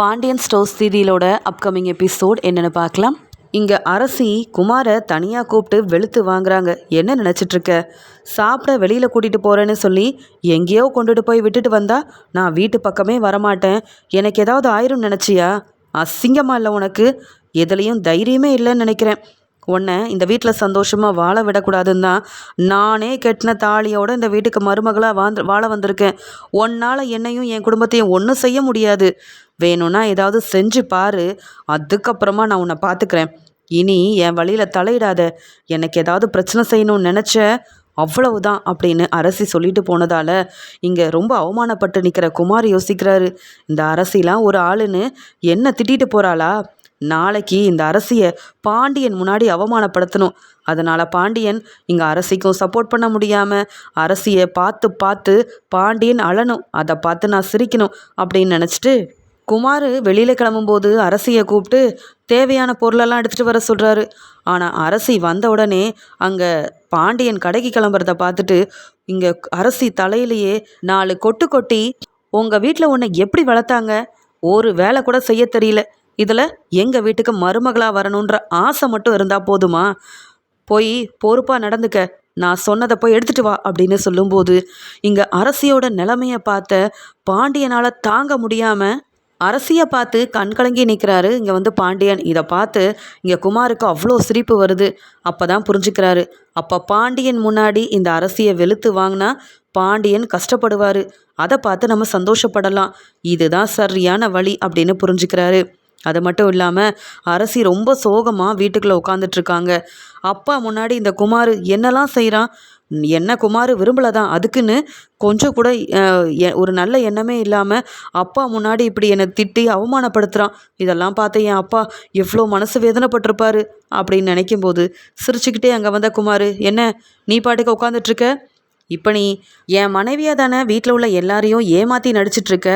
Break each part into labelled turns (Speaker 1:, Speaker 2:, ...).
Speaker 1: Pandian stores சீரியலோட upcoming episode என்னென்னு பார்க்கலாம். இங்கே அரசி குமாரை தனியாக கூப்பிட்டு வெளுத்து வாங்குறாங்க. என்ன நினச்சிட்ருக்க சாப்பிட வெளியில் கூட்டிகிட்டு போகிறேன்னு சொல்லி எங்கேயோ கொண்டுட்டு போய் விட்டுட்டு வந்தால் நான் வீட்டு பக்கமே வரமாட்டேன். எனக்கு ஏதாவது ஆயிரும் நினச்சியா? அசிங்கமாக இல்லை உனக்கு. எதுலேயும் தைரியமே இல்லைன்னு நினைக்கிறேன். உன்னை இந்த வீட்டில் சந்தோஷமாக வாழ விடக்கூடாதுன்னு தான் நானே கெட்டின தாலியோட இந்த வீட்டுக்கு மருமகளாக வாழ்ந்து வாழ வந்திருக்கேன். உன்னால் என்னையும் என் குடும்பத்தையும் ஒன்றும் செய்ய முடியாது. வேணும்னா ஏதாவது செஞ்சு பாரு. அதுக்கப்புறமா நான் உன்னை பார்த்துக்கிறேன் இனி என் வழியில் தலையிடாத. எனக்கு ஏதாவது பிரச்சனை செய்யணும்னு நினச்ச அவ்வளவுதான் அப்படின்னு அரசி சொல்லிட்டு போனதால இங்கே ரொம்ப அவமானப்பட்டு நிற்கிற குமார் யோசிக்கிறாரு. இந்த அரசிலாம் ஒரு ஆளுன்னு என்ன திட்டிட்டு போகிறாளா நாளைக்கு இந்த அரசியை பாண்டியன் முன்னாடி அவமானப்படுத்தணும். அதனால் பாண்டியன் இங்கே அரசிக்கும் சப்போர்ட் பண்ண முடியாமல் அரசியை பார்த்து பார்த்து பாண்டியன் அழணும் அதை பார்த்து நான் சிரிக்கணும் அப்படின்னு நினச்சிட்டு குமார் வெளியில் கிளம்பும்போது அரசியை கூப்பிட்டு தேவையான பொருளெல்லாம் எடுத்துகிட்டு வர சொல்கிறாரு ஆனால் அரசி வந்த உடனே அங்கே பாண்டியன் கடைக்கு கிளம்புறத பார்த்துட்டு இங்கே அரசி தலையிலேயே நாலு கொட்டு கொட்டி உங்கள் வீட்டில் உன்னை எப்படி வளர்த்தாங்க? ஒரு வேலை கூட செய்ய தெரியல. இதில் எங்கள் வீட்டுக்கு மருமகளாக வரணுன்ற ஆசை மட்டும் இருந்தால் போதுமா? போய் பொறுப்பாக நடந்துக்க. நான் சொன்னதை போய் எடுத்துகிட்டு வா அப்படின்னு சொல்லும்போது இங்கே அரசியோட நிலைமையை பார்த்த பாண்டியனால் தாங்க முடியாமல் அரசியை பார்த்து கண் கலங்கி நிற்கிறாரு இங்கே வந்து பாண்டியன். இதை பார்த்து இங்கே குமாருக்கு அவ்வளோ சிரிப்பு வருது. அப்போ தான் புரிஞ்சுக்கிறாரு. அப்போ பாண்டியன் முன்னாடி இந்த அரசியை வெளுத்து வாங்கினா பாண்டியன் கஷ்டப்படுவார். அதை பார்த்து நம்ம சந்தோஷப்படலாம். இதுதான் சரியான வழி அப்படின்னு புரிஞ்சுக்கிறாரு. அது மட்டும் இல்லாமல் அரசி ரொம்ப சோகமாக வீட்டுக்குள்ளே உட்காந்துட்ருக்காங்க அப்பா முன்னாடி இந்த குமார் என்னெல்லாம் செய்கிறான் என்ன குமார் விரும்பலை தான் அதுக்குன்னு கொஞ்சம் கூட ஒரு நல்ல எண்ணமே இல்லாமல் அப்பா முன்னாடி இப்படி என்னை திட்டி அவமானப்படுத்துகிறான் இதெல்லாம் பார்த்து என் அப்பா எவ்வளோ மனசு வேதனைப்பட்டிருப்பாரு அப்படின்னு நினைக்கும்போது சிரிச்சுக்கிட்டே அங்கே வந்த குமார் என்ன நீ பாட்டுக்கு உட்காந்துட்ருக்க இப்போ நீ என் மனைவியாக தானே வீட்டில் உள்ள எல்லாரையும் ஏமாற்றி நடிச்சிட்ருக்க?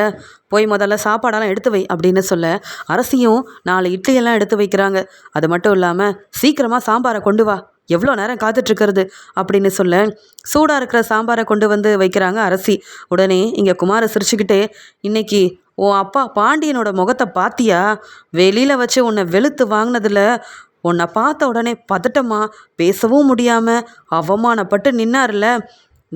Speaker 1: போய் முதல்ல சாப்பாடெல்லாம் எடுத்து வை அப்படின்னு சொல்ல அரசியும் நாலு இட்லியெல்லாம் எடுத்து வைக்கிறாங்க. அது மட்டும் இல்லாமல் சீக்கிரமாக சாம்பாரை கொண்டு வா. எவ்வளோ நேரம் காத்துட்ருக்கிறது அப்படின்னு சொல்ல சூடாக இருக்கிற சாம்பாரை கொண்டு வந்து வைக்கிறாங்க அரசி. உடனே இங்கே குமார சிரிச்சுக்கிட்டே இன்னைக்கு உன் அப்பா பாண்டியனோட முகத்தை பார்த்தியா வெளியில் வச்சு உன்னை வெளுத்து வாங்கினதில் உன்னை பார்த்த உடனே பதட்டமா பேசவும் முடியாமல் அவமானப்பட்டு நின்னார்ல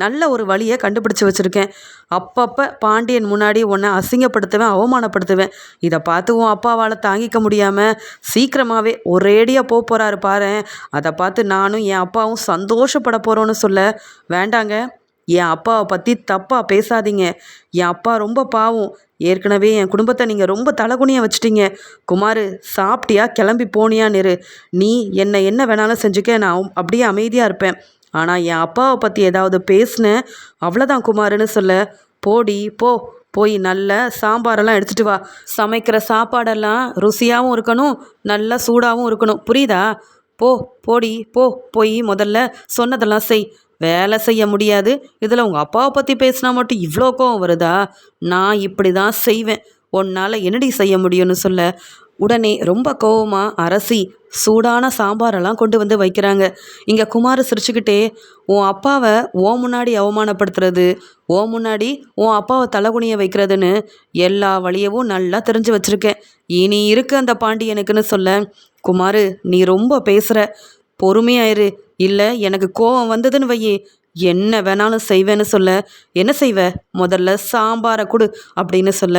Speaker 1: நல்ல ஒரு வழியை கண்டுபிடிச்சி வச்சுருக்கேன். அப்பப்போ பாண்டியன் முன்னாடி உன்னை அசிங்கப்படுத்துவேன் அவமானப்படுத்துவேன். இதை பார்த்து உன் அப்பாவால் தாங்கிக்க முடியாமல் சீக்கிரமாகவே ஒரேடியாக போக போகிறாரு பாரு. அதை பார்த்து நானும் என் அப்பாவும் சந்தோஷப்பட போகிறோன்னு சொல்ல வேண்டாங்க. என் அப்பாவை பற்றி தப்பாக பேசாதீங்க. என் அப்பா ரொம்ப பாவம். ஏற்கனவே என் குடும்பத்தை நீங்கள் ரொம்ப தலகுனியாக வச்சுட்டீங்க. குமார் சாப்பிட்டியா? கிளம்பி போனியான்னு நீ என்னை என்ன வேணாலும் செஞ்சுக்க நான் அப்படியே அமைதியாக இருப்பேன். ஆனால் என் அப்பாவை பற்றி ஏதாவது பேசினேன் அவ்வளோதான் குமாருன்னு சொல்ல. போடி போ. போய் நல்ல சாம்பாரெல்லாம் எடுத்துகிட்டு வா. சமைக்கிற சாப்பாடெல்லாம் ருசியாகவும் இருக்கணும் நல்லா சூடாகவும் இருக்கணும். புரியுதா? போ போடி போ. போய் முதல்ல சொன்னதெல்லாம் செய். வேலை செய்ய முடியாது. இதில் உங்கள் அப்பாவை பற்றி பேசினா மட்டும் இவ்வளோ கோவம் வருதா? நான் இப்படி தான் செய்வேன். உன்னால் என்னடி செய்ய முடியும்னு சொல்ல. உடனே ரொம்ப கோவமாக அரசி சூடான சாம்பாரெல்லாம் கொண்டு வந்து வைக்கிறாங்க. இங்கே குமார் சிரிச்சுக்கிட்டே உன் அப்பாவை ஓ முன்னாடி அவமானப்படுத்துறது ஓ முன்னாடி உன் அப்பாவை தலைகுனிய வைக்கிறதுன்னு எல்லா வழியவும் நல்லா தெரிஞ்சு வச்சுருக்கேன். இனி இருக்கு அந்த பாண்டியனுக்குன்னு சொல்ல. குமார் நீ ரொம்ப பேசுகிற பொறுமையாயிரு. இல்லை எனக்கு கோவம் வந்ததுன்னு வையே. என்ன வேணாலும் செய்வேன்னு சொல்ல. என்ன செய்வ? முதல்ல சாம்பாரை கொடு அப்படின்னு சொல்ல.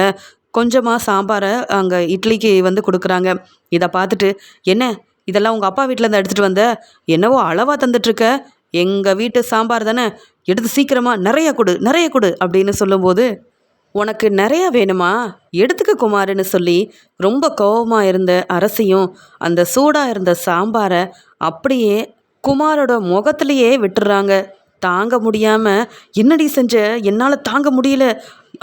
Speaker 1: கொஞ்சமாக சாம்பாரை அங்கே இட்லிக்கு வந்து கொடுக்குறாங்க. இதை பார்த்துட்டு என்ன? இதெல்லாம் உங்கள் அப்பா வீட்டிலேருந்து எடுத்துகிட்டு வந்த? என்னவோ அளவாக தந்துட்டுருக்க? எங்கள் வீட்டு சாம்பார் தானே? எடுத்து சீக்கிரமாக நிறைய கொடு நிறைய கொடு அப்படின்னு சொல்லும்போது உனக்கு நிறைய வேணுமா? எடுத்துக்க குமாருன்னு சொல்லி ரொம்ப கோபமாக இருந்த அரசியும் அந்த சூடாக இருந்த சாம்பாரை அப்படியே குமாரோட முகத்துலேயே விட்டுறாங்க. தாங்க முடியாமல் என்னடி செஞ்ச? என்னால் தாங்க முடியல.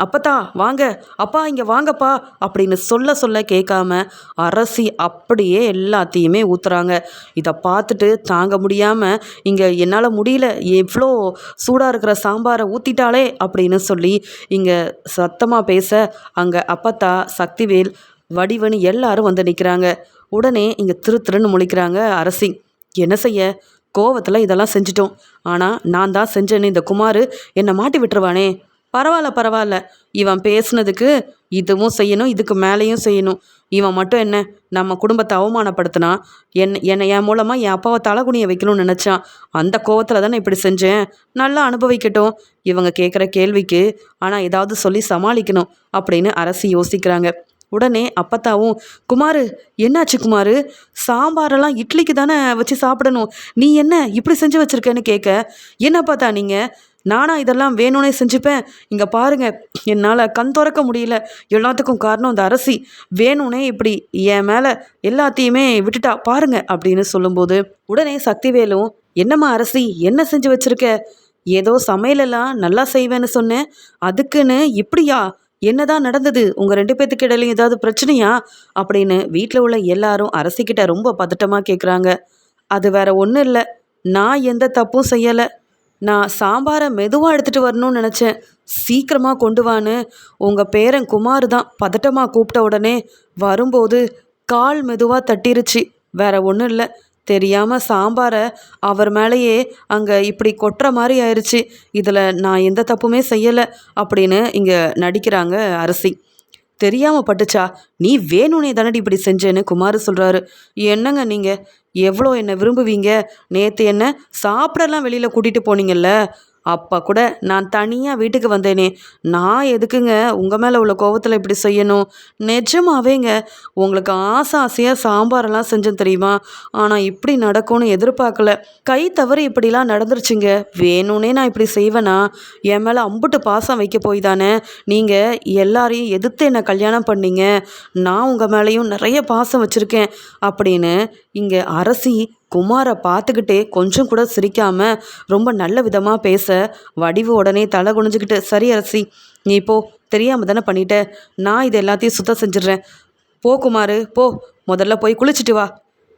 Speaker 1: அப்பத்தா வாங்க. அப்பா இங்கே வாங்கப்பா. அப்படின்னு சொல்ல சொல்ல கேட்காம அரசி அப்படியே எல்லாத்தையுமே ஊற்றுறாங்க இதை பார்த்துட்டு தாங்க முடியாமல் இங்கே என்னால் முடியல. எவ்வளோ சூடாக இருக்கிற சாம்பாரை ஊற்றிட்டாலே அப்படின்னு சொல்லி இங்கே சத்தமாக பேச அங்கே அப்பத்தா சக்திவேல் வடிவனு எல்லாரும் வந்து நிற்கிறாங்க உடனே இங்கே திரு திருன்னு முழிக்கிறாங்க அரசி. என்ன செய்ய? கோவத்தில் இதெல்லாம் செஞ்சிட்டோம். ஆனால் நான் தான் செஞ்சேன்னு இந்த குமார் என்னை மாட்டி விட்டுருவானே. பரவாயில்ல பரவாயில்ல. இவன் பேசுனதுக்கு இதுவும் செய்யணும் இதுக்கு மேலேயும் செய்யணும். இவன் மட்டும் என்ன நம்ம குடும்பத்தை அவமானப்படுத்தினா? என் என்னை என் மூலமாக என் அப்பாவை தலைகுனியை வைக்கணும்னு நினச்சான். அந்த கோவத்தில் தானே இப்படி செஞ்சேன். நல்லா அனுபவிக்கட்டும். இவங்க கேட்குற கேள்விக்கு ஆனால் ஏதாவது சொல்லி சமாளிக்கணும் அப்படின்னு அரசு யோசிக்கிறாங்க. உடனே அப்பத்தாவும் குமாரு என்னாச்சு குமாரு? சாம்பாரெல்லாம் இட்லிக்கு தானே வச்சு சாப்பிடணும். நீ என்ன இப்படி செஞ்சு வச்சிருக்கேன்னு கேட்க என்ன பார்த்தா நீங்கள் நானா இதெல்லாம் வேணும்னே செஞ்சுப்பேன். இங்கே பாருங்க என்னால் கண் திறக்க முடியல. எல்லாத்துக்கும் காரணம் அந்த அரசி. வேணும்னே இப்படி என் மேலே எல்லாத்தையுமே விட்டுட்டா பாருங்க அப்படின்னு சொல்லும்போது உடனே சக்திவேலும் என்னம்மா அரசி என்ன செஞ்சு வச்சிருக்க? ஏதோ சமையலெல்லாம் நல்லா செய்வேன்னு சொன்னேன். அதுக்குன்னு இப்படியா? என்னதான் நடந்தது? உங்க ரெண்டு பேத்துக்கு இடையில ஏதாவது பிரச்சனையா? அப்படின்னு வீட்டில் உள்ள எல்லாரும் அரசிக்கிட்ட ரொம்ப பதட்டமா கேட்குறாங்க அது வேற ஒன்றும் இல்லை. நான் எந்த தப்பும் செய்யலை. நான் சாம்பாரை மெதுவாக எடுத்துகிட்டு வரணும்னு நினச்சேன். சீக்கிரமாக கொண்டு வான்னு. உங்கள் பேரன் குமார் தான் பதட்டமாக கூப்பிட்ட உடனே வரும்போது கால் மெதுவாக தட்டிருச்சு. வேற ஒன்றும் இல்லை. தெரியாமல் சாம்பாரை அவர் மேலேயே அங்கே இப்படி கொட்டுற மாதிரி ஆயிடுச்சு இதில் நான் எந்த தப்புமே செய்யலை அப்படின்னு இங்கே நடிக்கிறாங்க அரசி. தெரியாமல் பட்டுச்சா? நீ வேணும்னே தானடி இப்படி செஞ்சேன்னு குமார் சொல்கிறாரு என்னங்க நீங்கள் எவ்வளோ என்னை விரும்புவீங்க? நேற்று என்ன சாப்பிடலாம் வெளியில் கூட்டிகிட்டு போனீங்கல்ல? அப்போ கூட நான் தனியாக வீட்டுக்கு வந்தேனே. நான் எதுக்குங்க? உங்கள் மேலே உள்ள கோவத்தில் இப்படி செய்யணும்? நிஜமாவேங்க. உங்களுக்கு ஆசை ஆசையாக சாம்பாரெல்லாம் செஞ்சேன் தெரியுமா? ஆனால் இப்படி நடக்கும்னு எதிர்பார்க்கல. கை தவறு இப்படிலாம் நடந்துருச்சுங்க. வேணும்னே நான் இப்படி செய்வேனா? என் மேலே அம்புட்டு பாசம் வைக்க போய் தானே? நீங்கள் எல்லாரையும் எதிர்த்து என்னை கல்யாணம் பண்ணீங்க. நான் உங்கள் மேலேயும் நிறைய பாசம் வச்சுருக்கேன். அப்படின்னு இங்கே அரசி குமாரை பார்த்துக்கிட்டே கொஞ்சம் கூட சிரிக்காம ரொம்ப நல்ல விதமாக பேச வடிவு உடனே தலை குனிஞ்சுக்கிட்டு சரி அரசி நீ போ தெரியாமல் தானே பண்ணிட்ட. நான் இது எல்லாத்தையும் சுத்தம் செஞ்சிடுறேன். போ குமார் போ. முதல்ல போய் குளிச்சுட்டு வா.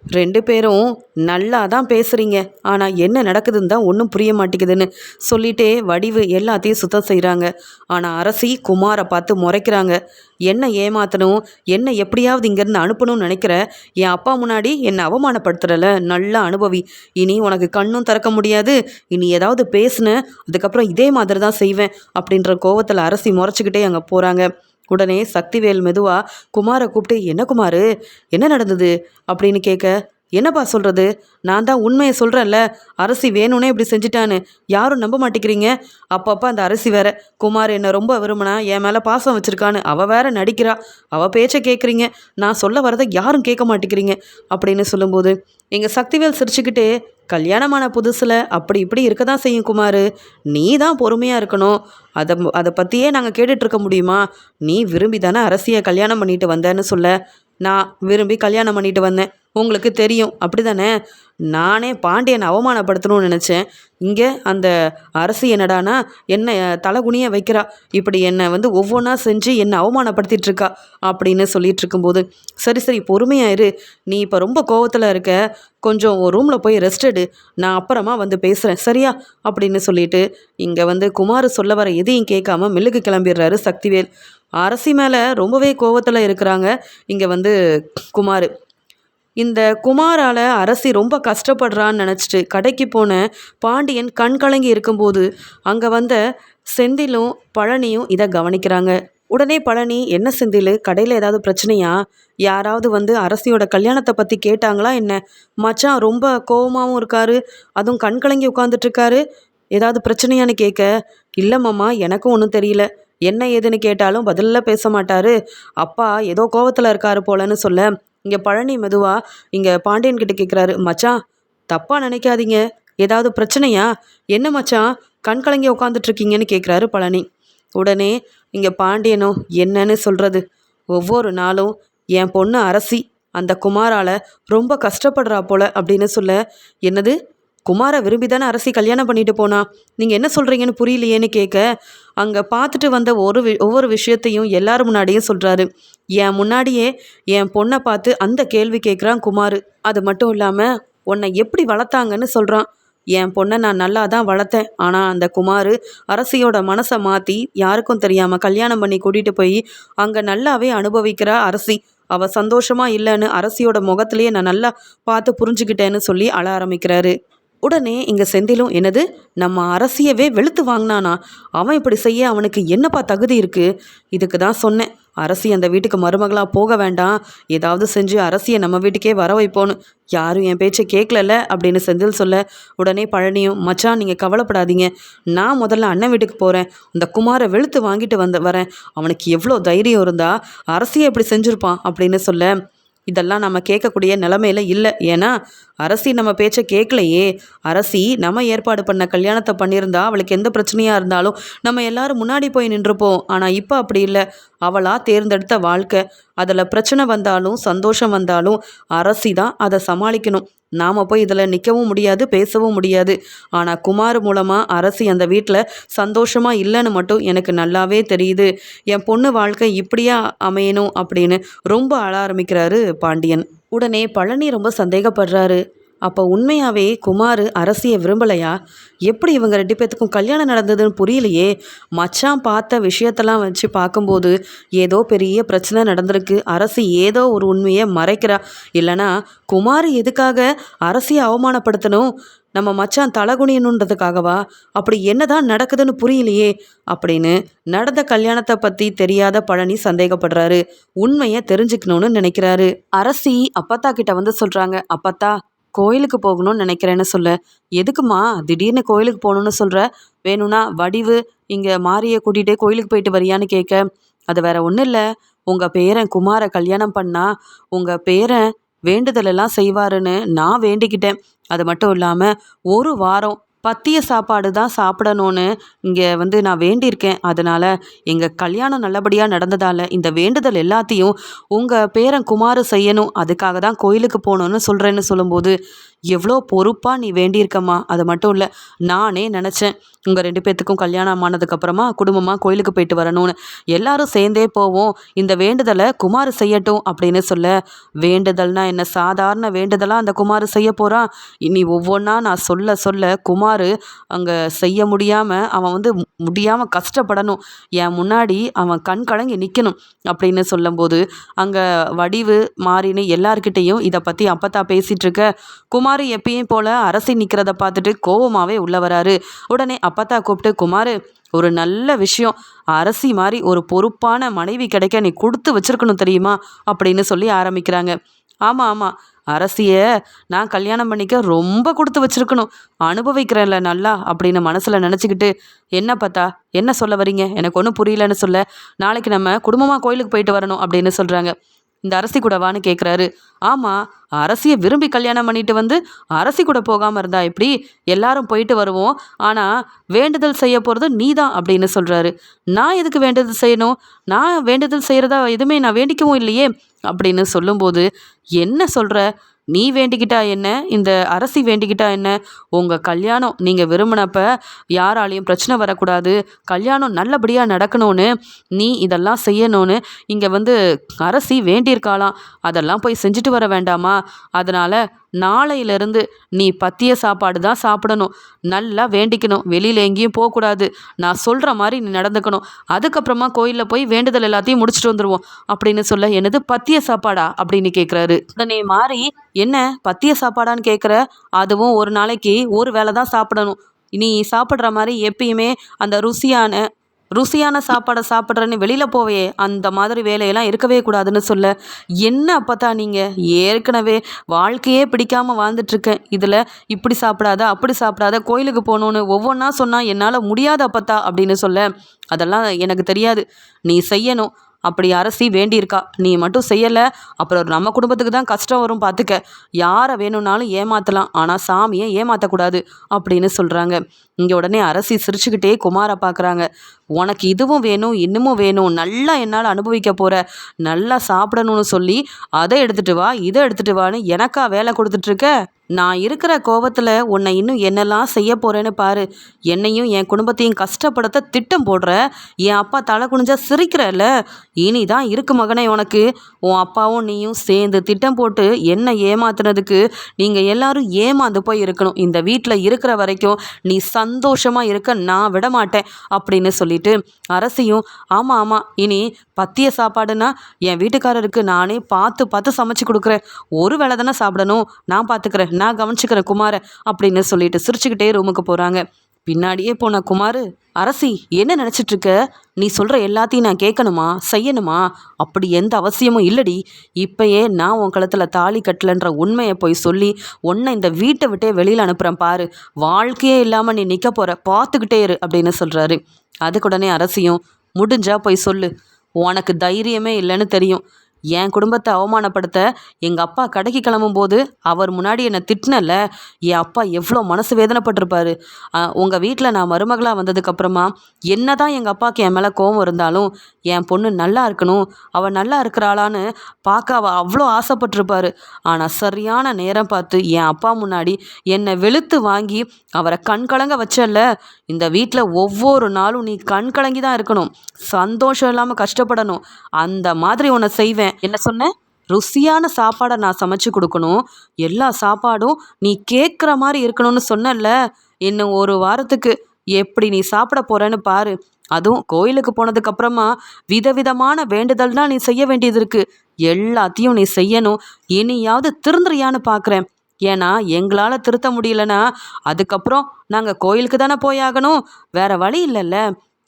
Speaker 1: ரெண்டு பேரும் நல்லா தான் பேசுகிறீங்க ஆனால் என்ன நடக்குதுன்னு தான் ஒன்றும் புரிய மாட்டேங்குதுன்னு சொல்லிட்டே வடிவு எல்லாத்தையும் சுத்தம் செய்கிறாங்க ஆனால் அரசி குமாரை பார்த்து முறைக்கிறாங்க. என்ன ஏமாத்தணும்? என்ன எப்படியாவது இங்கேருந்து அனுப்பணும்னு நினைக்கிற? என் அப்பா முன்னாடி என்னை அவமானப்படுத்துறல. நல்லா அனுபவி. இனி உனக்கு கண்ணும் திறக்க முடியாது. இனி ஏதாவது பேசுன அதுக்கப்புறம் இதே மாதிரி தான் செய்வேன். அப்படின்ற கோவத்தில் அரசி முறைச்சிக்கிட்டே அங்கே போகிறாங்க உடனே சக்திவேல் மெதுவா குமாரை கூப்பிட்டு என்ன குமாரு? என்ன நடந்தது? அப்படின்னு கேட்க என்னப்பா சொல்கிறது நான் தான் உண்மையை சொல்கிறேன்ல அரசி வேணும்னே இப்படி செஞ்சிட்டான்னு. யாரும் நம்ப மாட்டேங்கிறீங்க? அப்பப்போ அந்த அரசி வேற. குமார் என்னை ரொம்ப விரும்பினா என் மேலே பாசம் வச்சுருக்கான்னு. அவள் வேற நடிக்கிறா. அவள் பேச்சை கேட்குறீங்க நான் சொல்ல வரதை யாரும் கேட்க மாட்டேங்கிறீங்க. அப்படின்னு சொல்லும்போது எங்கள் சக்திவேல் சிரிச்சுக்கிட்டே கல்யாணமான புதுசில் அப்படி இப்படி இருக்க தான் செய்யும் குமார். நீ தான் பொறுமையாக இருக்கணும். அதை அதை பற்றியே நாங்கள் கேட்டுட்ருக்க முடியுமா? நீ விரும்பி தானே அரசியை கல்யாணம் பண்ணிட்டு வந்தேன்னு சொல்ல. நான் விரும்பி கல்யாணம் பண்ணிட்டு வந்தேன். உங்களுக்கு தெரியும். அப்படி தானே நானே பாண்டியனை அவமானப்படுத்தணும்னு நினச்சேன். இங்கே அந்த அரசு என்னடானா என்னை தலைகுனிய வைக்கிறா. இப்படி என்னை வந்து ஒவ்வொன்றா செஞ்சு என்னை அவமானப்படுத்திட்டு இருக்கா அப்படின்னு சொல்லிட்டு இருக்கும்போது சரி சரி பொறுமையாயிரு நீ இப்போ ரொம்ப கோவத்தில் இருக்க. கொஞ்சம் ரூமில் போய் ரெஸ்ட் எடு. நான் அப்புறமா வந்து பேசுகிறேன் சரியா? அப்படின்னு சொல்லிட்டு இங்கே வந்து குமார் சொல்ல வர எதையும் கேட்காம மில்லுக்கு கிளம்பிடுறாரு சக்திவேல். அரசி மேலே ரொம்பவே கோவத்தில் இருக்கிறாங்க இங்கே வந்து குமார். இந்த குமாரால் அரசி ரொம்ப கஷ்டப்படுறான்னு நினச்சிட்டு கடைக்கு போன பாண்டியன் கண் கலங்கி இருக்கும்போது அங்கே வந்த செந்திலும் பழனியும் இதை கவனிக்கிறாங்க. உடனே பழனி என்ன செந்தில் கடையில் ஏதாவது பிரச்சனையா? யாராவது வந்து அரசியோட கல்யாணத்தை பற்றி கேட்டாங்களா என்ன? மச்சான் ரொம்ப கோவமாகவும் இருக்காரு அதுவும் கண் கலங்கி உட்காந்துட்ருக்காரு ஏதாவது பிரச்சனையான்னு கேட்க இல்லை மாமா எனக்கும் ஒன்றும் தெரியல. என்ன ஏதுன்னு கேட்டாலும் பதிலில் பேச மாட்டாரு. அப்பா ஏதோ கோவத்தில் இருக்காரு போலன்னு சொல்ல. இங்கே பழனி மெதுவா இங்கே பாண்டியன் கிட்ட கேட்குறாரு மச்சான் தப்பாக நினைக்காதீங்க. ஏதாவது பிரச்சனையா? என்ன மச்சான்? கண் கலங்கி உட்காந்துட்ருக்கீங்கன்னு கேட்குறாரு பழனி. உடனே இங்கே பாண்டியனும் என்னன்னு சொல்கிறது ஒவ்வொரு நாளும் என் பொண்ணு அரசி அந்த குமாரால் ரொம்ப கஷ்டப்படுறா போல அப்படின்னு சொல்ல என்னது? குமாரை விரும்பி தானே அரசி கல்யாணம் பண்ணிட்டு போனா? நீங்கள் என்ன சொல்கிறீங்கன்னு புரியலையேன்னு கேட்க அங்கே பார்த்துட்டு வந்த ஒரு வி ஒவ்வொரு விஷயத்தையும் எல்லார் முன்னாடியும் சொல்கிறாரு என் முன்னாடியே என் பொண்ணை பார்த்து அந்த கேள்வி கேட்குறான் குமார். அது மட்டும் இல்லாமல் உன்னை எப்படி வளர்த்தாங்கன்னு சொல்கிறான் என் பொண்ணை நான் நல்லா தான் வளர்த்தேன். ஆனால் அந்த குமார் அரசியோட மனசை மாற்றி யாருக்கும் தெரியாமல் கல்யாணம் பண்ணி கூட்டிகிட்டு போய் அங்கே நல்லாவே அனுபவிக்கிறா அரசி. அவள் சந்தோஷமாக இல்லைன்னு அரசியோட முகத்திலேயே நான் நல்லா பார்த்து புரிஞ்சுக்கிட்டேன்னு சொல்லி அழ ஆரம்பிக்கிறாரு. உடனே இங்கே செந்திலும் என்னது நம்ம அரசியவே வெளுத்து வாங்கினானா? அவன் இப்படி செய்ய அவனுக்கு என்னப்பா தகுதி இருக்குது இதுக்கு தான் சொன்னேன். அரசி அந்த வீட்டுக்கு மருமகளாக போக வேண்டாம். ஏதாவது செஞ்சு அரசியை நம்ம வீட்டுக்கே வர வைப்போன்னு. யாரும் என் பேச்சை கேட்கலல்ல அப்படின்னு செந்தில் சொல்ல உடனே பழனியும் மச்சான் நீங்கள் கவலைப்படாதீங்க. நான் முதல்ல அண்ணன் வீட்டுக்கு போகிறேன் இந்த குமாரை வெளுத்து வாங்கிட்டு வந்து வரேன். அவனுக்கு எவ்வளோ தைரியம் இருந்தா அரசியை எப்படி செஞ்சுருப்பான் அப்படின்னு சொல்ல இதெல்லாம் நம்ம கேட்கக்கூடிய நிலமையில இல்லை. ஏன்னா அரசி நம்ம பேச்சை கேட்கலையே. அரசி நம்ம ஏற்பாடு பண்ண கல்யாணத்தை பண்ணியிருந்தா அவளுக்கு எந்த பிரச்சனையாக இருந்தாலும் நம்ம எல்லாரும் முன்னாடி போய் நின்றுப்போம். ஆனால் இப்போ அப்படி இல்லை. அவளாக தேர்ந்தெடுத்த வாழ்க்கை. அதில் பிரச்சனை வந்தாலும் சந்தோஷம் வந்தாலும் அரசி தான் அதை சமாளிக்கணும். நாம் போய் இதில் நிற்கவும் முடியாது பேசவும் முடியாது. ஆனால் குமார் மூலமாக அரசி அந்த வீட்டில் சந்தோஷமாக இல்லைன்னு மட்டும் எனக்கு நல்லாவே தெரியுது. என் பொண்ணு வாழ்க்கை இப்படியா அமையணும் அப்படின்னு ரொம்ப அழ ஆரம்பிக்கிறாரு பாண்டியன். உடனே பழனி ரொம்ப சந்தேகப்படுறாரு. அப்போ உண்மையாகவே குமார் அரசியை விரும்பலையா? எப்படி இவங்க ரெண்டு பேர்த்துக்கும் கல்யாணம் நடந்ததுன்னு புரியலையே? மச்சான் பார்த்த விஷயத்தெல்லாம் வச்சு பார்க்கும்போது ஏதோ பெரிய பிரச்சனை நடந்திருக்கு. அரசு ஏதோ ஒரு உண்மையை மறைக்கிறா. இல்லைனா குமார் எதுக்காக அரசியை அவமானப்படுத்தணும்? நம்ம மச்சான் தலகுனியணுன்றதுக்காகவா அப்படி என்னதான் நடக்குதுன்னு புரியலையே? அப்படின்னு நடந்த கல்யாணத்தை பற்றி தெரியாத பழனி சந்தேகப்படுறாரு. உண்மையை தெரிஞ்சுக்கணும்னு நினைக்கிறாரு. அரசி அப்பத்தா கிட்ட வந்து சொல்கிறாங்க அப்பத்தா கோயிலுக்கு போகணும்னு நினைக்கிறேன்னு சொல்ல. எதுக்குமா? திடீர்னு கோயிலுக்கு போகணுன்னு சொல்கிற வேணும்னா வடிவு இங்கே மாரியை கூட்டிகிட்டே கோயிலுக்கு போயிட்டு வரியான்னு கேட்க. அது வேற ஒன்றும் இல்லை. உங்கள் பேரன் குமாரை கல்யாணம் பண்ணால் உங்கள் பேரன் வேண்டுதலெல்லாம் செய்வாருன்னு நான் வேண்டிக்கிட்டேன். அது மட்டும் இல்லாமல் ஒரு வாரம் பத்திய சாப்பாடு தான் சாப்பிடணும்னு இங்கே வந்து நான் வேண்டியிருக்கேன். அதனால் எங்கள் கல்யாணம் நல்லபடியாக நடந்ததால் இந்த வேண்டுதல் எல்லாத்தையும் உங்கள் பேரன் குமார் செய்யணும். அதுக்காக தான் கோயிலுக்கு போகணுன்னு சொல்கிறேன்னு சொல்லும்போது எவ்வளோ பொறுப்பாக நீ வேண்டியிருக்கம்மா? அது மட்டும் இல்லை நானே நினச்சேன் உங்கள் ரெண்டு பேர்த்துக்கும் கல்யாணம் ஆனதுக்கப்புறமா குடும்பமாக கோயிலுக்கு போயிட்டு வரணும்னு. எல்லாரும் சேர்ந்தே போவோம் இந்த வேண்டுதலை குமார் செய்யட்டும் அப்படின்னு சொல்ல. வேண்டுதல்னா என்ன? சாதாரண வேண்டுதலாக அந்த குமார் செய்ய போகிறான் இனி ஒவ்வொன்றா நான் சொல்ல சொல்ல குமார் அங்கே செய்ய முடியாமல் அவன் வந்து முடியாமல் கஷ்டப்படணும். என் முன்னாடி அவன் கண் கலங்கி நிற்கணும் அப்படின்னு சொல்லும்போது அங்கே வடிவு மாறின்னு எல்லார்கிட்டேயும் இதை பற்றி அப்பத்தா பேசிகிட்டு இருக்க. குமார் எப்பயும் போல் அரசி நிற்கிறத பார்த்துட்டு கோவமாகவே உள்ள வராரு. உடனே அப்பத்தா கூப்பிட்டு குமார் ஒரு நல்ல விஷயம். அரசி மாதிரி ஒரு பொறுப்பான மனைவி கிடைக்க நீ கொடுத்து வச்சிருக்கணும் தெரியுமா? அப்படின்னு சொல்லி ஆரம்பிக்கிறாங்க. ஆமாம் ஆமாம் அரசியை நான் கல்யாணம் பண்ணிக்க ரொம்ப கொடுத்து வச்சிருக்கணும். அனுபவிக்கிறேன்ல நல்லா அப்படின்னு மனசில் நினச்சிக்கிட்டு என்ன பார்த்தா என்ன சொல்ல வரீங்க? எனக்கு ஒன்றும் புரியலன்னு சொல்ல. நாளைக்கு நம்ம குடும்பமாக கோயிலுக்கு போயிட்டு வரணும் அப்படின்னு சொல்கிறாங்க இந்த அரசி கூடவான்னு கேட்குறாரு ஆமாம் அரசியை விரும்பி கல்யாணம் பண்ணிட்டு வந்து அரசி கூட போகாமல் இருந்தா எப்படி? எல்லாரும் போயிட்டு வருவோம். ஆனால் வேண்டுதல் செய்ய போகிறது நீ தான் அப்படின்னு சொல்கிறாரு நான் எதுக்கு வேண்டுதல் செய்யணும்? நான் வேண்டுதல் செய்கிறதா எதுவுமே நான் வேண்டிக்கவும் இல்லையே அப்படின்னு சொல்லும்போது என்ன சொல்கிற நீ வேண்டிக்கிட்டா என்ன? இந்த அரசி வேண்டிக்கிட்டா என்ன? உங்கள் கல்யாணம் நீங்கள் விரும்பினப்ப யாராலையும் பிரச்சனை வரக்கூடாது. கல்யாணம் நல்லபடியாக நடக்கணும்னு நீ இதெல்லாம் செய்யணும்னு இங்கே வந்து அரசி வேண்டியிருக்காளாம். அதெல்லாம் போய் செஞ்சுட்டு வர வேண்டாமா? அதனால் நாளையிலேருந்து நீ பத்திய சாப்பாடு தான் சாப்பிடணும். நல்லா வேண்டிக்கணும். வெளியில் எங்கேயும் போகக்கூடாது. நான் சொல்கிற மாதிரி நீ நடந்துக்கணும். அதுக்கப்புறமா கோயிலில் போய் வேண்டுதல் எல்லாத்தையும் முடிச்சுட்டு வந்துடுவோம் அப்படின்னு சொல்ல என்னது பத்திய சாப்பாடா அப்படின்னு கேட்குறாரு உடனே மாறி என்ன பத்திய சாப்பாடான்னு கேட்குற அதுவும் ஒரு நாளைக்கு ஒரு வேளை தான் சாப்பிடணும். நீ சாப்பிட்ற மாதிரி எப்பயுமே அந்த ருசியான ருசியான சாப்பாடை சாப்பிட்றேன்னு வெளியில் போவே அந்த மாதிரி வேலையெல்லாம் இருக்கவே கூடாதுன்னு சொல்ல என்ன அப்பத்தா நீங்கள் ஏற்கனவே வாழ்க்கையே பிடிக்காமல் வாழ்ந்துட்டுருக்கேன். இதில் இப்படி சாப்பிடாத அப்படி சாப்பிடாத கோயிலுக்கு போகணுன்னு ஒவ்வொன்றா சொன்னால் என்னால் முடியாது அப்பத்தா அப்படின்னு சொல்ல அதெல்லாம் எனக்கு தெரியாது. நீ செய்யணும். அப்படி அரசி வேண்டியிருக்கா. நீ மட்டும் செய்யலை. அப்புறம் நம்ம குடும்பத்துக்கு தான் கஷ்டம் வரும் பார்த்துக்க யாரை வேணும்னாலும் ஏமாற்றலாம் ஆனால் சாமியை ஏமாற்றக்கூடாது அப்படின்னு சொல்கிறாங்க இங்கே உடனே அரசி சிரிச்சுக்கிட்டே குமாரை பார்க்குறாங்க உனக்கு இதுவும் வேணும் இன்னமும் வேணும். நல்லா என்னால் அனுபவிக்க போகிற நல்லா சாப்பிடணும்னு சொல்லி அதை எடுத்துகிட்டு வா இதை எடுத்துகிட்டு வான்னு எனக்கா வேலை கொடுத்துட்ருக்க நான் இருக்கிற கோபத்தில் உன்னை இன்னும் என்னெல்லாம் செய்ய போகிறேன்னு பாரு. என்னையும் என் குடும்பத்தையும் கஷ்டப்படுத்த திட்டம் போடுற. என் அப்பா தலை குனிஞ்சா சிரிக்கிறல்ல. இனி தான் இருக்கு மகனே உனக்கு. உன் அப்பாவும் நீயும் சேர்ந்து திட்டம் போட்டு என்னை ஏமாத்துனதுக்கு நீங்கள் எல்லாரும் ஏமாந்து போய் இருக்கணும் இந்த வீட்டில் இருக்கிற வரைக்கும் நீ சந்தோஷமாக இருக்க நான் விட மாட்டேன் அப்படின்னு சொல்லிட்டு அரசியும் ஆமாம் ஆமாம் இனி பத்திய சாப்பாடுனா என் வீட்டுக்காரருக்கு நானே பார்த்து பார்த்து சமைச்சு கொடுக்குறேன். ஒரு வேளை தானே சாப்பிடணும். நான் பார்த்துக்கிறேன் நான் கவனிச்சுக்கிறேன் குமார அப்படின்னு சொல்லிட்டு சிரிச்சுக்கிட்டே ரூமுக்கு போகிறாங்க பின்னாடியே போன குமார் அரசி என்ன நினச்சிட்ருக்க? நீ சொல்கிற எல்லாத்தையும் நான் கேட்கணுமா? செய்யணுமா? அப்படி எந்த அவசியமும் இல்லடி. இப்போயே நான் உன் கழுத்தில் தாலி கட்டலன்ற உண்மையை போய் சொல்லி உன்னை இந்த வீட்டை விட்டே வெளியில் அனுப்புகிறேன் பாரு. வாழ்க்கையே இல்லாமல் நீ நிற்க போகிற பார்த்துக்கிட்டே இரு அப்படின்னு சொல்கிறாரு அதுக்குடனே அரசியும் முடிஞ்சா போய் சொல்லு. உனக்கு தைரியமே இல்லைன்னு தெரியும். என் குடும்பத்தை அவமானப்படுத்த எங்கள் அப்பா கடைக்கு கிளம்பும்போது அவர் முன்னாடி என்னை திட்டினல என் அப்பா எவ்வளோ மனசு வேதனைப்பட்டிருப்பாரு. உங்கள் வீட்டில் நான் மருமகளாக வந்ததுக்கப்புறமா என்ன தான் எங்கள் அப்பாவுக்கு என் மேலே கோவம் இருந்தாலும் என் பொண்ணு நல்லா இருக்கணும் அவள் நல்லா இருக்கிறாளான்னு பார்க்க அவள் அவ்வளோ ஆசைப்பட்டிருப்பாரு. ஆனால் சரியான நேரம் பார்த்து என் அப்பா முன்னாடி என்னை வெளுத்து வாங்கி அவரை கண் கலங்க வச்சல இந்த வீட்டில் ஒவ்வொரு நாளும் நீ கண் கலங்கி தான் இருக்கணும். சந்தோஷம் இல்லாமல் கஷ்டப்படணும். அந்த மாதிரி உன்னை செய்வேன். என்ன சொன்னேன் ருசியான சாப்பாடை நான் சமைச்சு கொடுக்கணும். எல்லா சாப்பாடும் நீ கேட்குற மாதிரி இருக்கணும்னு சொன்னல இன்னும் ஒரு வாரத்துக்கு. எப்படி நீ சாப்பிட போறேன்னு பாரு. அதுவும் கோயிலுக்கு போனதுக்கு அப்புறமா விதவிதமான வேண்டுதல் தான் நீ செய்ய வேண்டியது இருக்கு. எல்லாத்தையும் நீ செய்யணும். இனியாவது திருந்துறியான்னு பார்க்குறேன் ஏன்னா எங்களால் திருத்த முடியலன்னா அதுக்கப்புறம் நாங்கள் கோயிலுக்கு தானே போயாகணும் வேற வழி இல்லைல்ல.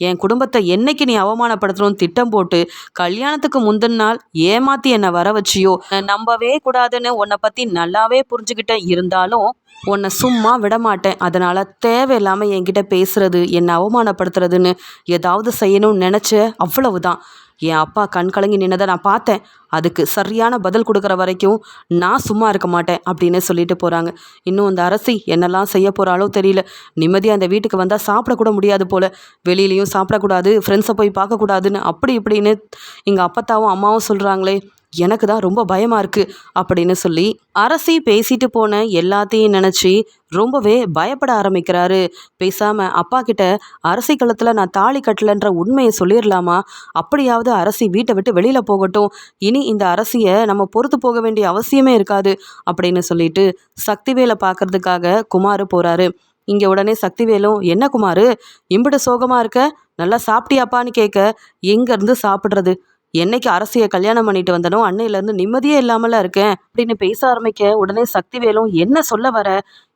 Speaker 1: என் குடும்பத்தை என்னைக்கு நீ அவமானப்படுத்தணும்னு திட்டம் போட்டு கல்யாணத்துக்கு முந்தின நாள் ஏமாத்தி என்னை வர வச்சியோ? நம்பவே கூடாதுன்னு உன்னை பற்றி நல்லாவே புரிஞ்சுக்கிட்டேன் இருந்தாலும் உன்னை சும்மா விட மாட்டேன் அதனால் தேவையில்லாமல் என்கிட்ட பேசுறது என்னை அவமானப்படுத்துறதுன்னு ஏதாவது செய்யணும்னு நினச்ச அவ்வளவுதான். என் அப்பா கண் கலங்கி நின்னதை நான் பார்த்தேன். அதுக்கு சரியான பதில் கொடுக்குற வரைக்கும் நான் சும்மா இருக்க மாட்டேன் அப்படின்னு சொல்லிட்டு போகிறாங்க இன்னும் அந்த அரசி என்னெல்லாம் செய்ய போகிறாளோ தெரியல. நிம்மதியாக அந்த வீட்டுக்கு வந்தால் சாப்பிடக்கூட முடியாது போல். வெளியிலையும் சாப்பிடக்கூடாது ஃப்ரெண்ட்ஸை போய் பார்க்கக்கூடாதுன்னு அப்படி இப்படின்னு எங்கள் அப்பத்தாவும் அம்மாவும் சொல்கிறாங்களே எனக்கு தான் ரொம்ப பயமாக இருக்குது அப்படின்னு சொல்லி அரசி பேசிட்டு போன எல்லாத்தையும் நினச்சி ரொம்பவே பயப்பட ஆரம்பிக்கிறாரு. பேசாமல் அப்பா கிட்ட அரசி களத்தில் நான் தாலி கட்டலன்ற உண்மையை சொல்லிடலாமா அப்படியாவது அரசி வீட்டை விட்டு வெளியில் போகட்டும். இனி இந்த அரசியை நம்ம பொறுத்து போக வேண்டிய அவசியமே இருக்காது அப்படின்னு சொல்லிட்டு சக்திவேலை பார்க்கறதுக்காக குமார் போகிறாரு இங்கே உடனே சக்திவேலும் என்ன குமார்? இம்பிட சோகமாக இருக்க? நல்லா சாப்பிட்டியாப்பான்னு கேட்க எங்கேருந்து சாப்பிட்றது? என்னைக்கு அரசியை கல்யாணம் பண்ணிட்டு வந்தனோ அன்னையிலேருந்து நிம்மதியே இல்லாமலாம் இருக்கேன் அப்படின்னு பேச ஆரம்பிக்க உடனே சக்திவேலும் என்ன சொல்ல வர?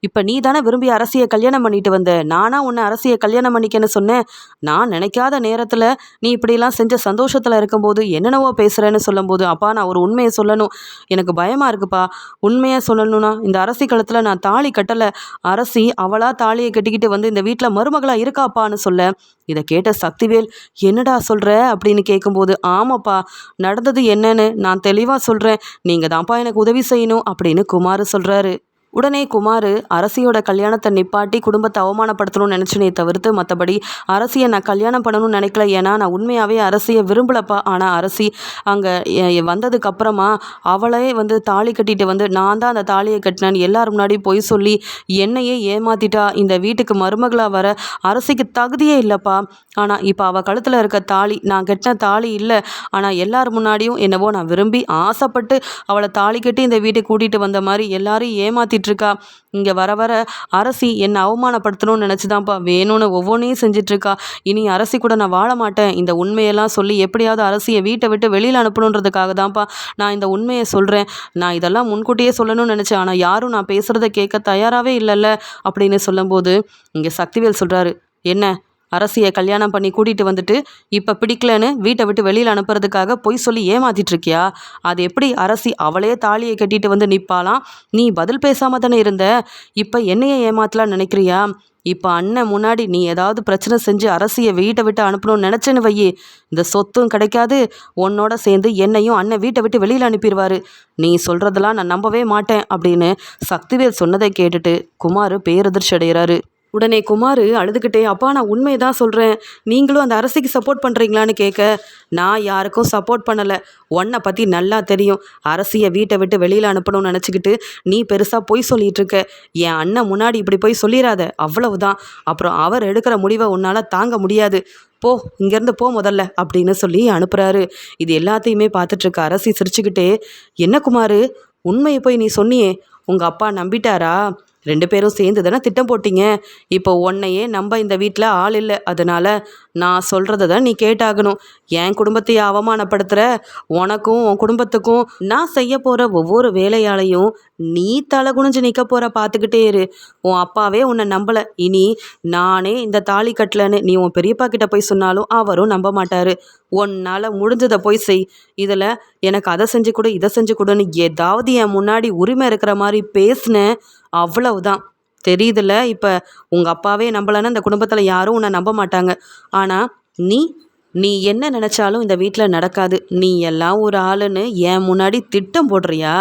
Speaker 1: இப்போ நீ தானே விரும்பி அரசியை கல்யாணம் பண்ணிட்டு வந்த? நானா உன்னை அரசியை கல்யாணம் பண்ணிக்கன்னு சொன்னேன். நான் நினைக்காத நேரத்தில் நீ இப்படிலாம் செஞ்ச சந்தோஷத்தில் இருக்கும்போது என்னென்னவோ பேசுகிறேன்னு சொல்லும்போது அப்பா நான் ஒரு உண்மையை சொல்லணும். எனக்கு பயமாக இருக்குப்பா. உண்மையாக சொல்லணும்னா இந்த அரசி களத்தில் நான் தாலி கட்டலை. அரசி அவளாக தாலியை கட்டிக்கிட்டு வந்து இந்த வீட்டில் மருமகளாக இருக்காப்பான்னு சொல்ல. இதை கேட்ட சக்திவேல் என்னடா சொல்கிற அப்படின்னு கேட்கும்போது ஆமாப்பா. நடந்தது என்னன்னு நான் தெளிவாக சொல்கிறேன் நீங்கள் தான்ப்பா எனக்கு உதவி செய்யணும் அப்படின்னு குமார் சொல்கிறாரு உடனே குமார் அரசியோட கல்யாணத்தை நிப்பாட்டி குடும்பத்தை அவமானப்படுத்தணும்னு நினச்சினே தவிர்த்து மற்றபடி அரசியை நான் கல்யாணம் பண்ணணும்னு நினைக்கல. ஏன்னா நான் உண்மையாகவே அரசியை விரும்பலப்பா. ஆனால் அரசி அங்கே வந்ததுக்கப்புறமா அவளே வந்து தாலி கட்டிட்டு வந்து நான் தான் அந்த தாலியை கட்டினேன்னு எல்லாரும் முன்னாடி பொய் சொல்லி என்னையே ஏமாத்திட்டா. இந்த வீட்டுக்கு மருமகளாக வர அரசிக்கு தகுதியே இல்லைப்பா. ஆனால் இப்போ அவள் கழுத்தில் இருக்க தாலி நான் கட்டின தாலி இல்லை. ஆனால் எல்லார் முன்னாடியும் என்னவோ நான் விரும்பி ஆசைப்பட்டு அவளை தாலி கட்டி இந்த வீட்டை கூட்டிகிட்டு வந்த மாதிரி எல்லாரையும் ஏமாத்திட்டு. இருக்கா இங்கே வர வர அரசி என்னை அவமானப்படுத்தணும்னு நினச்சி தான்ப்பா வேணும்னு ஒவ்வொன்றையும் செஞ்சிட்ருக்கா. இனி அரசி கூட நான் வாழ மாட்டேன். இந்த உண்மையெல்லாம் சொல்லி எப்படியாவது அரசியை வீட்டை விட்டு வெளியில் அனுப்பணுன்றதுக்காக தான்ப்பா நான் இந்த உண்மையை சொல்கிறேன் நான் இதெல்லாம் முன்கூட்டியே சொல்லணும்னு நினச்சேன். ஆனால் யாரும் நான் பேசுகிறத கேட்க தயாராகவே இல்லைல்ல அப்படின்னு சொல்லும்போது இங்கே சக்திவேல் சொல்கிறாரு என்ன? அரசியை கல்யாணம் பண்ணி கூட்டிகிட்டு வந்துட்டு இப்போ பிடிக்கலன்னு வீட்டை விட்டு வெளியில் அனுப்புறதுக்காக பொய் சொல்லி ஏமாத்திட்டு இருக்கியா அது எப்படி அரசி அவளே தாலியை கட்டிட்டு வந்து நிற்பாலாம் நீ பதில் பேசாமல் தானே இருந்த? இப்போ என்னையே ஏமாத்தலாம்னு நினைக்கிறியா? இப்போ அண்ணன் முன்னாடி நீ ஏதாவது பிரச்சனை செஞ்சு அரசியை வீட்டை விட்டு அனுப்பணும்னு நினச்சேன்னு வையே. இந்த சொத்தும் கிடைக்காது. உன்னோட சேர்ந்து என்னையும் அண்ணன் வீட்டை விட்டு வெளியில் அனுப்பிடுவார் நீ சொல்கிறதெல்லாம் நான் நம்பவே மாட்டேன் அப்படின்னு சக்திவேல் சொன்னதை கேட்டுட்டு குமார் பேரதிர்ச்சி அடைகிறாரு. உடனே குமார் அழுதுகிட்டே அப்பா நான் உண்மையை தான் சொல்கிறேன் நீங்களும் அந்த அரசிக்கு சப்போர்ட் பண்ணுறீங்களான்னு கேட்க நான் யாருக்கும் சப்போர்ட் பண்ணலை. உன்னை பற்றி நல்லா தெரியும். அரசியை வீட்டை விட்டு வெளியில் அனுப்பணும்னு நினச்சிக்கிட்டு நீ பெருசாக பொய் சொல்லிகிட்டு இருக்க. என் அண்ணன் முன்னாடி இப்படி போய் சொல்லிடாத அவ்வளவுதான். அப்புறம் அவர் எடுக்கிற முடிவை உன்னால் தாங்க முடியாது. போ இங்கேருந்து போ முதல்ல அப்படின்னு சொல்லி அனுப்புகிறாரு இது எல்லாத்தையுமே பார்த்துட்ருக்க அரசி சிரிச்சுக்கிட்டே என்ன குமார்? உண்மையை போய் நீ சொன்னியே. உங்கள் அப்பா நம்பிட்டாரா? ரெண்டு பேரும் சேர்ந்து தானே திட்டம் போட்டிங்க? இப்போ உன்னையே நம்ப இந்த வீட்டில் ஆள் இல்லை. அதனால் நான் சொல்கிறத தான் நீ கேட்டாகணும். என் குடும்பத்தையே அவமானப்படுத்துகிற உனக்கும் உன் குடும்பத்துக்கும் நான் செய்ய போகிற ஒவ்வொரு வேலையாலையும் நீ தலை குனிஞ்சு நிற்க போகிற பார்த்துக்கிட்டே இரு. உன் அப்பாவே உன்னை நம்பலை. இனி நானே இந்த தாலி கட்டலன்னு நீ உன் பெரியப்பா கிட்ட போய் சொன்னாலும் அவரும் நம்ப மாட்டார். உன்னால் முடிஞ்சதை போய் செய். இதில் எனக்கு அதை செஞ்சு கொடு இதை செஞ்சு கொடுன்னு ஏதாவது என் முன்னாடி உரிமை இருக்கிற மாதிரி பேசினேன் அவ்வளவுதான். தெரியுதுல்ல இப்போ உங்கள் அப்பாவே நம்பலைன்னா இந்த குடும்பத்தில் யாரும் உன்னை நம்ப மாட்டாங்க. ஆனால் நீ நீ என்ன நினச்சாலும் இந்த வீட்டில் நடக்காது. நீ எல்லாம் ஒரு ஆளுன்னு என் முன்னாடி திட்டம் போடுறியா?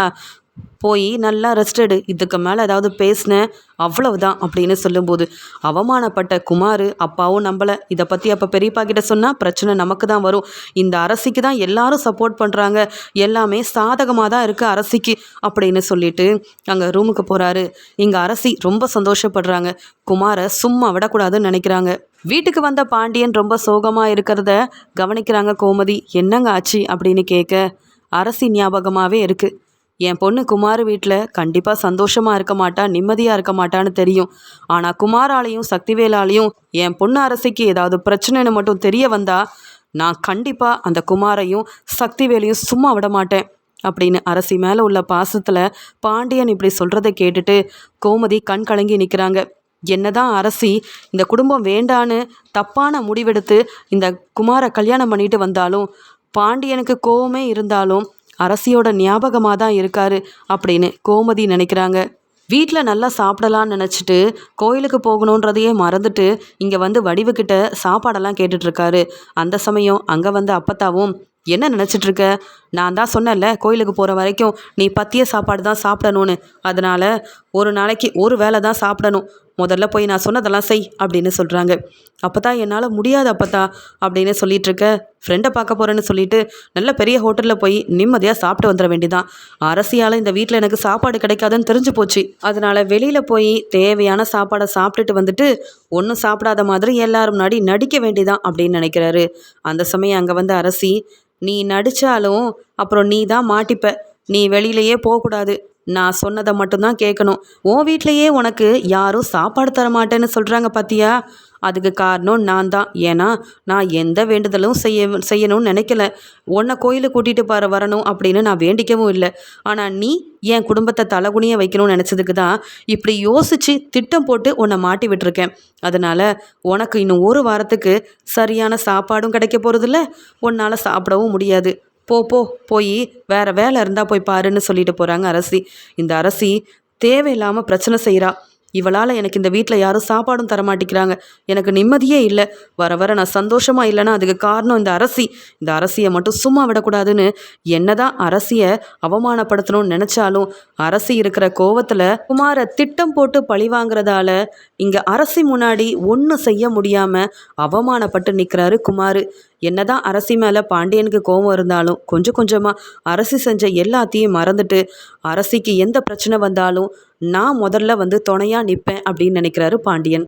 Speaker 1: போய் நல்லா ரெஸ்டடு இதுக்கு மேலே ஏதாவது பேசினேன் அவ்வளவுதான் அப்படின்னு சொல்லும்போது அவமானப்பட்ட குமார் அப்பாவும் நம்பலை. இதை பற்றி அப்போ பெரியப்பா கிட்ட சொன்னால் பிரச்சனை நமக்கு தான் வரும். இந்த அரசிக்கு தான் எல்லாரும் சப்போர்ட் பண்ணுறாங்க எல்லாமே சாதகமாக தான் இருக்குது அரசிக்கு அப்படின்னு சொல்லிட்டு அங்கே ரூமுக்கு போகிறாரு இங்கே அரசி ரொம்ப சந்தோஷப்படுறாங்க. குமாரை சும்மா விடக்கூடாதுன்னு நினைக்கிறாங்க. வீட்டுக்கு வந்த பாண்டியன் ரொம்ப சோகமாக இருக்கிறத கவனிக்கிறாங்க கோமதி. என்னங்க ஆச்சு அப்படின்னு கேட்க அரசி ஞாபகமாகவே இருக்குது என் பொண்ணு குமார் வீட்டில் கண்டிப்பாக சந்தோஷமாக இருக்க மாட்டா நிம்மதியாக இருக்க மாட்டான்னு தெரியும். ஆனால் குமாராலையும் சக்திவேலாலையும் என் பொண்ணு அரசிக்கு ஏதாவது பிரச்சனைன்னு மட்டும் தெரிய வந்தால் நான் கண்டிப்பாக அந்த குமாரையும் சக்திவேலையும் சும்மா விட மாட்டேன் அப்படின்னு அரசி மேலே உள்ள பாசத்தில் பாண்டியன் இப்படி சொல்கிறத கேட்டுட்டு கோமதி கண் கலங்கி நிற்கிறாங்க என்னதான் அரசி இந்த குடும்பம் வேண்டான்னு தப்பான முடிவெடுத்து இந்த குமாரை கல்யாணம் பண்ணிட்டு வந்தாலும் பாண்டியனுக்கு கோவமே இருந்தாலும் அரசியோட ஞாபகமாக தான் இருக்காரு அப்படின்னு கோமதி நினைக்கிறாங்க. வீட்டில் நல்லா சாப்பிடலான்னு நினச்சிட்டு கோயிலுக்கு போகணுன்றதையே மறந்துட்டு இங்கே வந்து வடிவுக்கிட்ட சாப்பாடெல்லாம் கேட்டுட்ருக்காரு அந்த சமயம் அங்கே வந்து அப்பத்தாவும் என்ன நினச்சிட்ருக்க நான் தான் சொன்னேன்ல கோயிலுக்கு போகிற வரைக்கும் நீ பத்திய சாப்பாடு தான் சாப்பிடணும்னு. அதனால் ஒரு நாளைக்கு ஒரு வேளை தான் சாப்பிடணும். முதல்ல போய் நான் சொன்னதெல்லாம் செய் அப்படின்னு சொல்கிறாங்க அப்போ தான் என்னால் முடியாது அப்பத்தா அப்படின்னு சொல்லிட்டு இருக்க ஃப்ரெண்டை பார்க்க போகிறேன்னு சொல்லிட்டு நல்ல பெரிய ஹோட்டலில் போய் நிம்மதியாக சாப்பிட்டு வந்துட வேண்டிதான். அரசியால் இந்த வீட்டில் எனக்கு சாப்பாடு கிடைக்காதுன்னு தெரிஞ்சு போச்சு. அதனால் வெளியில் போய் தேவையான சாப்பாடை சாப்பிட்டுட்டு வந்துட்டு ஒன்றும் சாப்பிடாத மாதிரி எல்லாரும் முன்னாடி நடிக்க வேண்டிதான் அப்படின்னு நினைக்கிறாரு. அந்த சமயம் அங்கே வந்து அரசி நீ நடித்தாலும் அப்புறம் நீ தான் மாட்டிப்ப. நீ வெளியிலையே போகக்கூடாது. நான் சொன்னதை மட்டும்தான் கேட்கணும். உன் வீட்லேயே உனக்கு யாரும் சாப்பாடு தர மாட்டேன்னு சொல்கிறாங்க பார்த்தியா அதுக்கு காரணம் நான் தான் ஏன்னா நான் எந்த வேண்டுதலும் செய்ய செய்யணும்னு நினைக்கல. உன்னை கோயிலுக்கு கூட்டிகிட்டு பாரு வரணும் அப்படின்னு நான் வேண்டிக்கவும் இல்லை. ஆனால் நீ என் குடும்பத்தை தலகுனிய வைக்கணும்னு நினச்சதுக்கு தான் இப்படி யோசித்து திட்டம் போட்டு உன்னை மாட்டி விட்டுருக்கேன். அதனால் உனக்கு இன்னும் ஒரு வாரத்துக்கு சரியான சாப்பாடும் கிடைக்க போகிறதில்ல உன்னால் சாப்பிடவும் முடியாது. போ போ போய் வேறு வேலை இருந்தால் போய் பாருன்னு சொல்லிட்டு போகிறாங்க அரசி. இந்த அரசி தேவையில்லாமல் பிரச்சனை செய்கிறா இவளால் எனக்கு இந்த வீட்டில் யாரும் சாப்பாடும் தர மாட்டேங்கிறாங்க எனக்கு நிம்மதியே இல்லை. வர வர நான் சந்தோஷமாக இல்லைன்னா அதுக்கு காரணம் இந்த அரசி. இந்த அரசியை மட்டும் சும்மா விடக்கூடாதுன்னு என்னதான் அரசியை அவமானப்படுத்தணும்னு நினச்சாலும் அரசி இருக்கிற கோவத்தில் குமாரை திட்டம் போட்டு பழி வாங்குறதால இங்கே அரசி முன்னாடி ஒன்றும் செய்ய முடியாமல் அவமானப்பட்டு நிற்கிறாரு குமார். என்னதான் அரசி மேலே பாண்டியனுக்கு கோபம் இருந்தாலும் கொஞ்சம் கொஞ்சமாக அரசி செஞ்ச எல்லாத்தையும் மறந்துட்டு அரசிக்கு எந்த பிரச்சனை வந்தாலும் நான் முதல்ல வந்து துணையாக நிற்பேன் அப்படின்னு நினைக்கிறாரு பாண்டியன்.